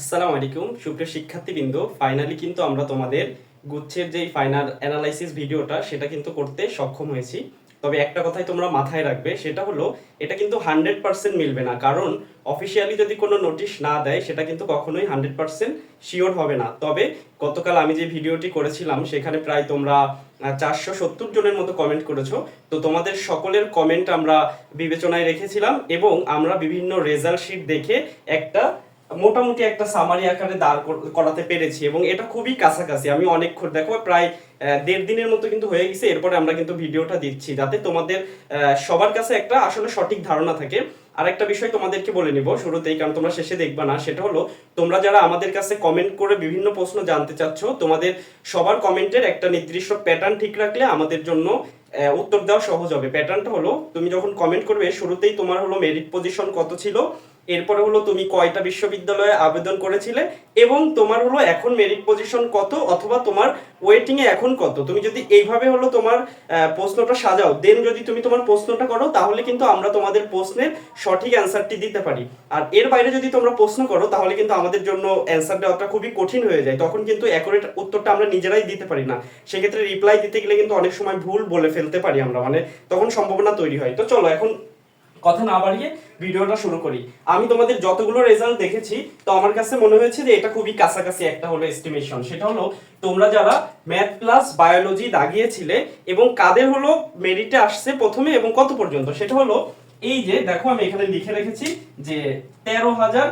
আসসালামু আলাইকুম, সুপ্রিয় শিক্ষার্থীবৃন্দ। ফাইনালি কিন্তু আমরা তোমাদের গুচ্ছের যেই ফাইনাল অ্যানালাইসিস ভিডিওটা, সেটা কিন্তু করতে সক্ষম হয়েছি। তবে একটা কথাই তোমরা মাথায় রাখবে, সেটা হলো, এটা কিন্তু হান্ড্রেড পার্সেন্ট মিলবে না। কারণ অফিসিয়ালি যদি কোনো নোটিশ না দেয়, সেটা কিন্তু কখনোই হান্ড্রেড পার্সেন্ট শিওর হবে না। তবে, গতকাল আমি যে ভিডিওটি করেছিলাম, সেখানে প্রায় তোমরা চারশো সত্তর জনের মতো কমেন্ট করেছ। তো তোমাদের সকলের কমেন্ট আমরা বিবেচনায় রেখেছিলাম এবং আমরা বিভিন্ন রেজাল্ট শিট দেখে একটা মোটামুটি একটা সামারি আকারে দাঁড় কর- করাতে পেরেছি এবং এটা খুবই কাছাকাছি। আমি অনেকক্ষণ, দেখো প্রায় দেড় দিনের মতো কিন্তু হয়ে গেছে। এরপরে আমরা কিন্তু ভিডিওটা দিচ্ছি যাতে তোমাদের সবার কাছে একটা আসলে সঠিক ধারণা থাকে। আর একটা বিষয় তোমাদেরকে বলে নিব শুরুতেই, কারণ তোমরা শেষে দেখবা না। সেটা হলো, তোমরা যারা আমাদের কাছে কমেন্ট করে বিভিন্ন প্রশ্ন জানতে চাচ্ছ, তোমাদের সবার কমেন্টের একটা নির্দিষ্ট প্যাটার্ন ঠিক রাখলে আমাদের জন্য উত্তর দেওয়া সহজ হবে। প্যাটার্নটা হলো, তুমি যখন কমেন্ট করবে, শুরুতেই তোমার হলো মেরিট পজিশন কত ছিল? এরপরে হলো তুমি কয়টা বিশ্ববিদ্যালয়ে আবেদন করেছিলে এবং তোমার হলো এখন মেরিট পজিশন কত অথবা তোমার ওয়েটিং এ এখন কত? তুমি যদি এইভাবে হলো তোমার প্রশ্নটা সাজাও দেন যদি তুমি তোমার প্রশ্নটা করো, তাহলে কিন্তু আমরা তোমাদের প্রশ্নের সঠিক অ্যান্সারটি দিতে পারি। আর এর বাইরে যদি তোমরা প্রশ্ন করো, তাহলে কিন্তু আমাদের জন্য অ্যান্সার দেওয়াটা খুবই কঠিন হয়ে যায়। তখন কিন্তু অ্যাকুরেট উত্তরটা আমরা নিজেরাই দিতে পারি না। সেক্ষেত্রে রিপ্লাই দিতে গেলে কিন্তু অনেক সময় ভুল বলে ফেলতে পারি আমরা মানে তখন সম্ভাবনা তৈরি হয়। তো চলো, এখন কথা না বাড়িয়ে ভিডিওটা শুরু করি। আমি তোমাদের যতগুলো রেজাল্ট দেখেছি, তো আমার কাছে মনে হয়েছে যে এটা খুবই কাছাকাছি একটা হলো এস্টিমেশন সেটা হলো, তোমরা যারা ম্যাথ প্লাস বায়োলজি দাগিয়েছিলে এবং কাদের হলো মেরিটে আসছে প্রথমে এবং কত পর্যন্ত? সেটা হলো, এই যে দেখো আমি এখানে লিখে রেখেছি যে তেরো হাজার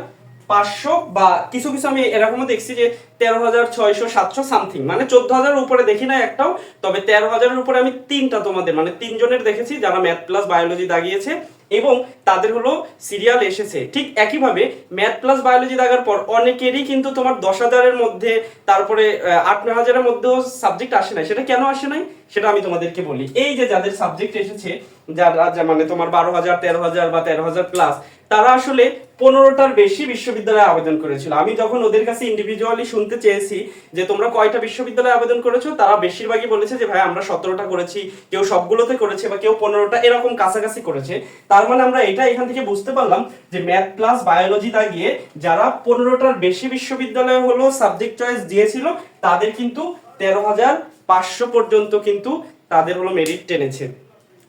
পাঁচশো বা কিছু কিছু আমি এরকমও দেখছি যে তেরো হাজার ছয়শো সাতশো সামথিং। মানে চোদ্দ হাজারের উপরে দেখি না একটাও, তবে তেরো হাজারের উপরে আমি তিনটা তোমাদের মানে তিনজনের দেখেছি যারা ম্যাথ প্লাস বায়োলজি দাগিয়েছে এবং তাদের হলো সিরিয়াল এসেছে। ঠিক একইভাবে ম্যাথ প্লাস বায়োলজি দাগার পর অনেকেরই কিন্তু তোমার দশ হাজারের মধ্যে, তারপরে আট, নয় হাজারের মধ্যেও সাবজেক্ট আসে নাই। সেটা কেন আসে নাই? সেটা আমি তোমাদেরকে বলি। এই যে যাদের সাবজেক্ট এসেছে, যারা মানে তোমার বারো হাজার, তেরো হাজার বা তেরো হাজার প্লাস তারা আসলে পনেরোটার বেশি বিশ্ববিদ্যালয়ে আবেদন করেছিল। আমি যখন ওদের কাছে ইন্ডিভিজুয়ালি শুনতে চেয়েছি যে তোমরা কয়টা বিশ্ববিদ্যালয়ে আবেদন করেছ, তারা বেশিরভাগই বলেছে যে, ভাই, আমরা সতেরোটা করেছি, কেউ সবগুলোতে করেছে বা কেউ পনেরোটা, এরকম কাছাকাছি করেছে। তার মানে আমরা এটা এখান থেকে বুঝতে পারলাম যে, ম্যাথ প্লাস বায়োলজি দাগিয়ে যারা পনেরোটার বেশি বিশ্ববিদ্যালয়ে হলো সাবজেক্ট চয়েস দিয়েছিল, তাদের কিন্তু তেরো হাজার পাঁচশো পর্যন্ত কিন্তু তাদের হলো মেরিট টেনেছে।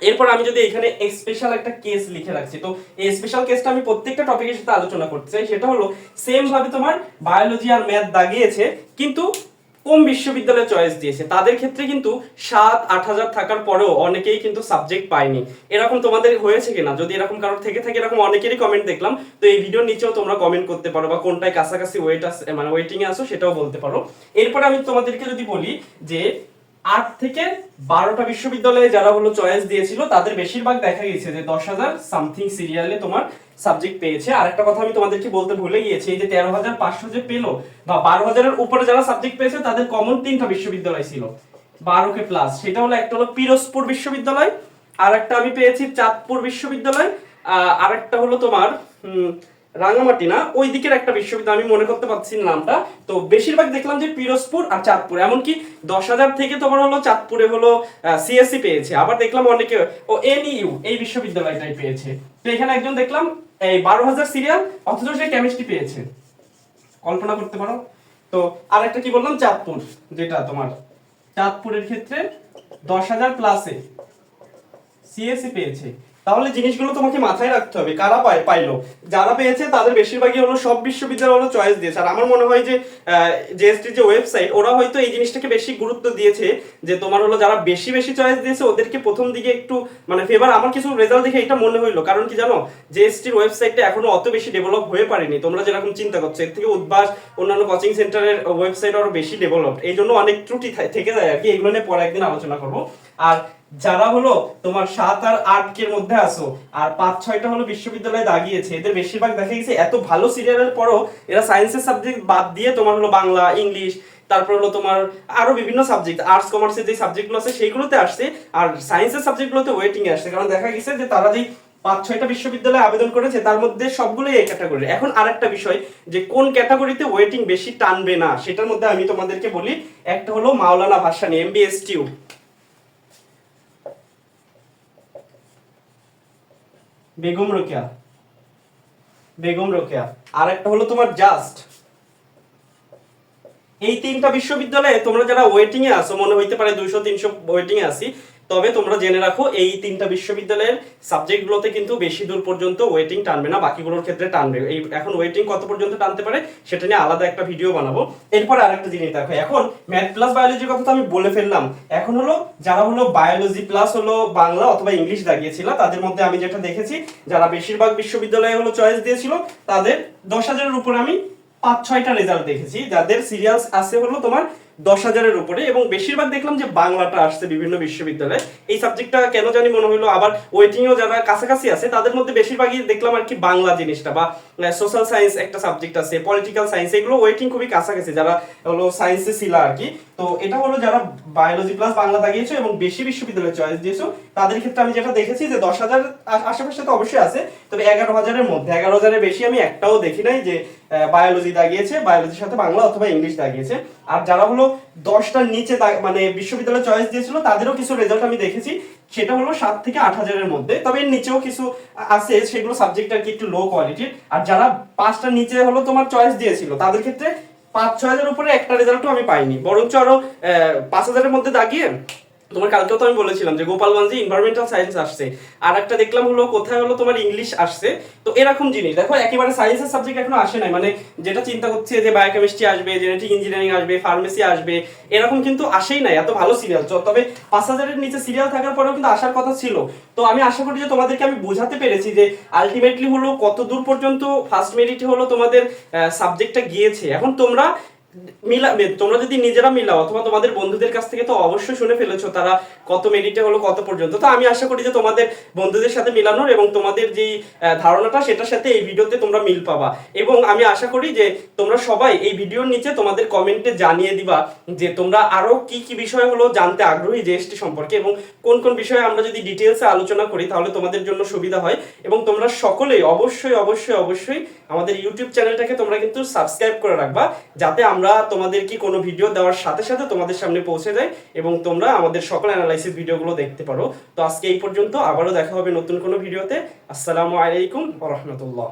এরপর আমি যদি এখানে স্পেশাল একটা কেস লিখে রাখছি, তো এই স্পেশাল কেসটা আমি প্রত্যেকটা টপিকের সাথে আলোচনা করতে চাই, সেটা হলো সেম ভাবে তোমার বায়োলজি আর ম্যাথ দাগিয়েছে, কিন্তু কোন বিশ্ববিদ্যালয়ে চয়েস দিয়েছে? তাদের ক্ষেত্রে কিন্তু সাত, আট হাজার থাকার পরেও অনেকেই কিন্তু সাবজেক্ট পায়নি। এরকম তোমাদের হয়েছে কিনা? যদি এরকম কারোর থেকে থাকে, এরকম অনেকেরই কমেন্ট দেখলাম। তো এই ভিডিওর নিচেও তোমরা কমেন্ট করতে পারো, বা কোনটায় কাছাকাছি ওয়েট আছে মানে ওয়েটিং এ আসো সেটাও বলতে পারো। এরপর আমি তোমাদেরকে যদি বলি যে আট থেকে বারোটা বিশ্ববিদ্যালয়ে যারা হলো চয়েস দিয়েছিল, তাদের বেশিরভাগ দেখা গিয়েছে যে দশ হাজার সামথিং সিরিয়ালে তোমার সাবজেক্ট পেয়েছে। আর একটা কথা আমি তোমাদেরকে বলতে ভুলে গিয়েছি যে তেরো হাজার পাঁচশো যে পেল, বা বারো হাজারের উপরে যারা সাবজেক্ট পেয়েছে, তাদের কমন তিনটা বিশ্ববিদ্যালয় ছিল বারো কে প্লাস সেটা হলো একটা হলো পিরোজপুর বিশ্ববিদ্যালয় আর একটা আমি পেয়েছি চাঁদপুর বিশ্ববিদ্যালয় আর একটা হলো তোমার রাঙামাটি না, ওই দিকের একটা বিশ্ববিদ্যালয়, আমি মনে করতে পারছি নামটা। তো বেশিরভাগ দেখলাম যে পিরোজপুর আর চাঁদপুর, এমনকি দশ হাজার থেকে তোমার হলো চাঁদপুরে হলো সিএসসি পেয়েছে। আবার দেখলাম অনেকে, ও এনইউ এই বিশ্ববিদ্যালয়টাই পেয়েছে। তো এখানে একজন দেখলাম, এই বারো হাজার সিরিয়াল, অথচ সে কেমিস্ট্রি পেয়েছে। কল্পনা করতে পারো। তো আর একটা কি বললাম? চাঁদপুর, যেটা তোমার চাঁদপুরের ক্ষেত্রে দশ হাজার প্লাসে সিএসসি পেয়েছে। তাহলে জিনিসগুলো তোমাকে মাথায় রাখতে হবে। কারা পায়? পাইলো। যারা পেয়েছে, তাদের বেশিরভাগই হলো সব বিশ্ববিদ্যালয় হলো চয়েস দিয়েছে। আর আমার মনে হয় যে জিএসটির যে ওয়েবসাইট ওরা হয়তো এই জিনিসটাকে বেশি গুরুত্ব দিয়েছে, যে তোমার হলো যারা বেশি বেশি চয়েস দিয়েছে, ওদেরকে প্রথম দিকে একটু মানে ফেভার আমার কিছু রেজাল্ট দেখে এটা মনে হইল। কারণ কি জানো? জিএসটির ওয়েবসাইটটা এখনও অত বেশি ডেভেলপ হয়ে পারেনি। তোমরা যেরকম চিন্তা করছ, এর থেকে উদ্ভাস, অন্যান্য কোচিং সেন্টারের ওয়েবসাইট আরও বেশি ডেভেলপ এই জন্য অনেক ত্রুটি থেকে যায় আর কি। এগুলো নিয়ে পরে একদিন আলোচনা করব। আর যারা হলো তোমার সাত আর আট এর মধ্যে আসো আর পাঁচ ছয়টা হলো বিশ্ববিদ্যালয়ে দাগিয়েছে, এদের বেশিরভাগ দেখা গেছে এত ভালো সিরিয়ালের পরও এরা সায়েন্সের সাবজেক্ট বাদ দিয়ে তোমার হলো বাংলা, ইংলিশ, তারপর হলো তোমার আরও বিভিন্ন সাবজেক্ট আর্টস কমার্সের যে সাবজেক্টগুলো আছে সেইগুলোতে আসছে, আর সায়েন্সের সাবজেক্টগুলোতে ওয়েটিং এ আসছে, কারণ দেখা গেছে যে তারা যেই পাঁচ ছয়টা বিশ্ববিদ্যালয়ে আবেদন করেছে, তার মধ্যে সবগুলোই এই ক্যাটাগরি এখন আরেকটা বিষয় যে কোন ক্যাটাগরিতে ওয়েটিং বেশি টানবে না, সেটার মধ্যে আমি তোমাদেরকে বলি, একটা হলো মাওলানা ভাসানী এমবিএসটিউ বেগম রোকেয়া। বেগম রোকেয়া। আর একটা হলো তোমার জাস্ট। এই তিনটা বিশ্ববিদ্যালয়ে তোমরা যারা ওয়েটিং এ আছো, মনে হইতে পারে দুইশো, তিনশো ওয়েটিং এ আছি তবে তোমরা জেনে রাখো, এই তিনটা বিশ্ববিদ্যালয়ের সাবজেক্টগুলোতে কিন্তু বেশি দূর পর্যন্ত ওয়েটিং টানবে না, বাকিগুলোর ক্ষেত্রে টানবে। এই এখন ওয়েটিং কত পর্যন্ত টানতে পারে, সেটা নিয়ে আলাদা একটা ভিডিও বানাবো। এরপর আরেকটা জিনিস দেখো, এখন ম্যাথ প্লাস বায়োলজির কথা তো আমি বলে ফেললাম। এখন হলো, যারা হলো বায়োলজি প্লাস হলো বাংলা অথবা ইংলিশ দাগিয়েছিল, তাদের মধ্যে আমি যেটা দেখেছি, যারা বেশিরভাগ বিশ্ববিদ্যালয়ে হলো চয়েস দিয়েছিল, তাদের দশ হাজারের উপরে আমি পাঁচ ছয়টা রেজাল্ট দেখেছি। যাদের সিরিয়ালস আছে হলো তোমার দশ হাজারের উপরে এবং বেশিরভাগ দেখলাম যে বাংলাটা আসছে বিভিন্ন বিশ্ববিদ্যালয়ে। এই সাবজেক্টটা কেন জানি মনে হলো আবার ওয়েটিংও যারা কাছাকাছি আছে, তাদের মধ্যে বেশিরভাগই দেখলাম আর কি বাংলা জিনিসটা বা সোশ্যাল সায়েন্স একটা সাবজেক্ট আছে পলিটিক্যাল সায়েন্স এগুলো ওয়েটিং খুবই কাছাকাছি যারা হলো সায়েন্সে ছিল আর কি। তো এটা হলো যারা বায়োলজি প্লাস বাংলা দাগিয়েছো এবং বেশি বিশ্ববিদ্যালয়ে চয়েস দিয়েছ, তাদের ক্ষেত্রে আমি যেটা দেখেছি যে দশ হাজার আশেপাশে তো অবশ্যই আছে, তবে এগারো হাজারের মধ্যে, এগারো হাজারের বেশি আমি একটাও দেখি নাই যে বায়োলজি দাগিয়েছে বায়োলজির সাথে বাংলা অথবা ইংলিশ দাগিয়েছে। আর যারা হলো দশটার নিচে মানে বিশ্ববিদ্যালয় চয়েস দিয়েছিল, তাদেরও কিছু রেজাল্ট আমি দেখেছি। সেটা হলো সাত থেকে আট হাজারের মধ্যে। তবে এর নিচেও কিছু আছে, সেগুলো সাবজেক্ট আর কি একটু লো কোয়ালিটির আর যারা পাঁচটার নিচে হলো তোমার চয়েস দিয়েছিল, তাদের ক্ষেত্রে পাঁচ, ছয় হাজার উপরে একটা রেজাল্টও আমি পাইনি। বরঞ্চ আরও পাঁচ হাজারের মধ্যে দাগিয়ে তোমার কালকেও তো আমি বলেছিলাম যে গোপালগঞ্জে ইনভারমেন্টাল সায়েন্স আসছে, আর একটা দেখলাম হলো কোথায় হলো তোমার ইংলিশ আসছে। তো এরকম জিনিস, দেখো একেবারে সায়েন্সের সাবজেক্ট এখনও আসে নাই মানে যেটা চিন্তা করছে যে বায়োকেমিস্ট্রি আসবে জেনেটিক ইঞ্জিনিয়ারিং আসবে ফার্মেসি আসবে, এরকম কিন্তু আসেই নাই, এত ভালো সিরিয়াল তবে পাঁচ হাজারের নিচে সিরিয়াল থাকার পরেও কিন্তু আসার কথা ছিল। তো আমি আশা করি যে তোমাদেরকে আমি বোঝাতে পেরেছি যে আলটিমেটলি হলো কত দূর পর্যন্ত ফার্স্ট মেরিট হলো তোমাদের সাবজেক্টটা গিয়েছে। এখন তোমরা মিলা তোমরা যদি নিজেরা মিলাও, অথবা তোমাদের বন্ধুদের কাছ থেকে তো অবশ্যই শুনে ফেলেছো তারা কত মেরিটে হলো, কত পর্যন্ত। তো আমি আশা করি যে তোমাদের বন্ধুদের সাথে মিলানোর এবং তোমাদের যে ধারণাটা, সেটার সাথে এই ভিডিওতে তোমরা মিল পাবা। এবং আমি আশা করি যে তোমরা সবাই এই ভিডিওর নিচে তোমাদের কমেন্টে জানিয়ে দিবা যে তোমরা আরও কি কি বিষয় হলো জানতে আগ্রহী জিএসটি সম্পর্কে এবং কোন কোন বিষয়ে আমরা যদি ডিটেলসে আলোচনা করি, তাহলে তোমাদের জন্য সুবিধা হয়। এবং তোমরা সকলেই অবশ্যই অবশ্যই অবশ্যই আমাদের ইউটিউব চ্যানেলটাকে তোমরা কিন্তু সাবস্ক্রাইব করে রাখবা, যাতে আমরা তোমাদের কি কোনো ভিডিও দেওয়ার সাথে সাথে তোমাদের সামনে পৌঁছে যায় এবং তোমরা আমাদের সকল অ্যানালাইসিস ভিডিওগুলো দেখতে পারো। তো আজকে এই পর্যন্ত আবারও দেখা হবে নতুন কোনো ভিডিওতে আসসালামু আলাইকুম রাহমাতুল্লাহ।